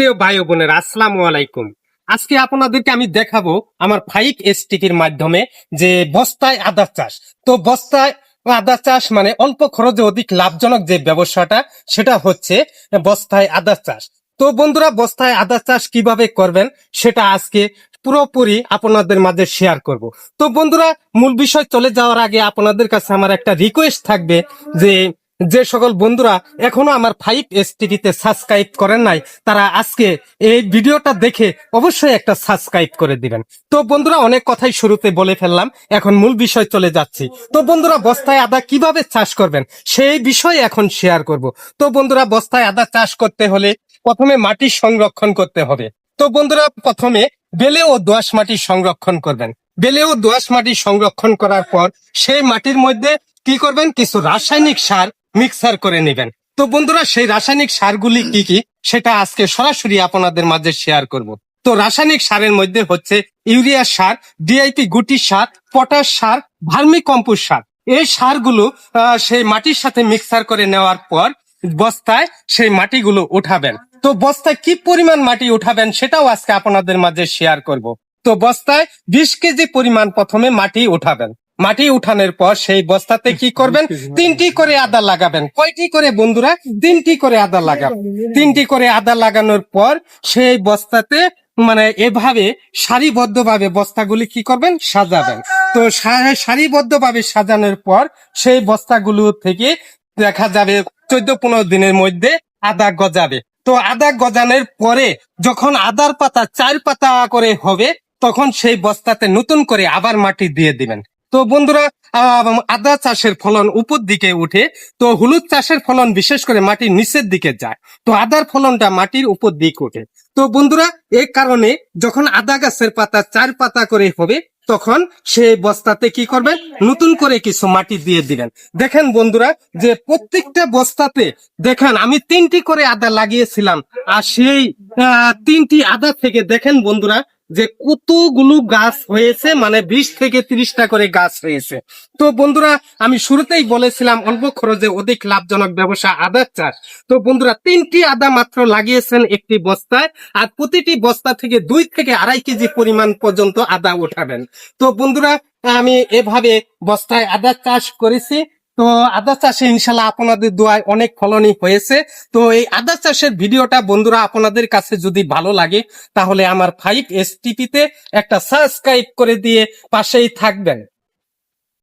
প্রিয় ভাই বোনের, আসসালামু আলাইকুম। আজকে আপনাদেরকে আমি দেখাবো আমার ফাইভ এসটিপির মাধ্যমে যে বস্তায় আদা চাষ। তো বস্তায় আদা চাষ মানে অল্প খরচে অধিক লাভজনক যে ব্যবসাটা, সেটা হচ্ছে বস্তায় আদা চাষ। তো বন্ধুরা, বস্তায় আদা চাষ কীভাবে করবেন, সেটা আজকে পুরোপুরি আপনাদের মাঝে শেয়ার করব। তো বন্ধুরা, মূল বিষয় চলে যাওয়ার আগে আপনাদের কাছে আমার একটা রিকোয়েস্ট থাকবে যে যে সকল বন্ধুরা এখনও আমার ফাইভ এস টিভিতে সাবস্ক্রাইব করেন নাই, তারা আজকে এই ভিডিওটা দেখে অবশ্যই একটা সাবস্ক্রাইব করে দিবেন। তো বন্ধুরা, অনেক কথাই শুরুতে বলে ফেললাম, এখন মূল বিষয় চলে যাচ্ছি। তো বন্ধুরা, বস্তায় আদা কীভাবে চাষ করবেন সেই বিষয়ে এখন শেয়ার করব। তো বন্ধুরা, বস্তায় আদা চাষ করতে হলে প্রথমে মাটি সংরক্ষণ করতে হবে। তো বন্ধুরা, প্রথমে বেলে ও দোআঁশ মাটি সংরক্ষণ করবেন। বেলে ও দোআঁশ মাটি সংরক্ষণ করার পর সেই মাটির মধ্যে কি করবেন? কিছু রাসায়নিক সার মিক্সার করে নেবেন। তো বন্ধুরা, সেই রাসায়নিক সারগুলি কি কি? সেটা আজকে সরাসরি আপনাদের মাঝে শেয়ার করব। তো রাসায়নিক সারের মধ্যে হচ্ছে ইউরিয়া সার ডিআইপি গুটি সার, পটাশ সার, ভার্মি কম্পোস্ট সার। এই সারগুলো সেই মাটির সাথে মিক্সার করে নেওয়ার পর বস্তায় সেই মাটিগুলো উঠাবেন। তো বস্তায় কি পরিমাণ মাটি উঠাবেন সেটাও আজকে আপনাদের মাঝে শেয়ার করব। তো বস্তায় বিশ কেজি পরিমাণ প্রথমে মাটি উঠাবেন। মাটি উঠানোর পর সেই বস্তাতে কি করবেন? তিনটি করে আদা লাগাবেন। কয়টি করে বন্ধুরা? তিনটি করে আদা লাগাবেন তিনটি করে আদা লাগানোর পর সেই বস্তাতে মানে এভাবে সারিবদ্ধ সারিবদ্ধভাবে বস্তাগুলি কি করবেন? সাজাবেন। তো সা- সারিবদ্ধভাবে সাজানোর পর সেই বস্তাগুলো থেকে দেখা যাবে চোদ্দ পনেরো দিনের মধ্যে আদা গজাবে। তো আদা গজানোর পরে যখন আদার পাতা চার পাতা করে হবে তখন সেই বস্তাতে নতুন করে আবার মাটি দিয়ে দিবেন। তো বন্ধুরা আদা চাষের ফলন উপর দিকে উঠে, তো হলুদ চাষের ফলন বিশেষ করে মাটির নিচের দিকে যায়। তো আদার ফলনটা মাটির উপর দিক ওঠে। তো বন্ধুরা এই কারণে যখন আদা গাছের পাতা চার পাতা করে হবে, তখন সেই বস্তাতে কি করবেন? নতুন করে কিছু মাটি দিয়ে দিবেন। দেখেন বন্ধুরা, যে প্রত্যেকটা বস্তাতে, দেখেন আমি তিনটি করে আদা লাগিয়েছিলাম, আর সেই তিনটি আদা থেকে দেখেন বন্ধুরা যে কতগুলো গাছ হয়েছে মানে বিশ থেকে তিরিশটা করে গাছ হয়েছে। তো বন্ধুরা, আমি শুরুতেই বলেছিলাম অল্প খরচে অধিক লাভজনক ব্যবসা আদার চাষ। তো বন্ধুরা, তিনটি আদা মাত্র লাগিয়েছেন একটি বস্তায়, আর প্রতিটি বস্তা থেকে দুই থেকে আড়াই কেজি পরিমাণ পর্যন্ত আদা উঠাবেন তো বন্ধুরা, আমি এভাবে বস্তায় আদা চাষ করেছি। তো আদা চাষে ইনশাল্লাহ আপনাদের দোয়ায় অনেক ফলনই হয়েছে। তো এই আদা চাষের ভিডিওটা বন্ধুরা আপনাদের কাছে যদি ভালো লাগে, তাহলে আমার ফাইভ এস তে একটা সাবস্ক্রাইব করে দিয়ে পাশেই থাকবেন।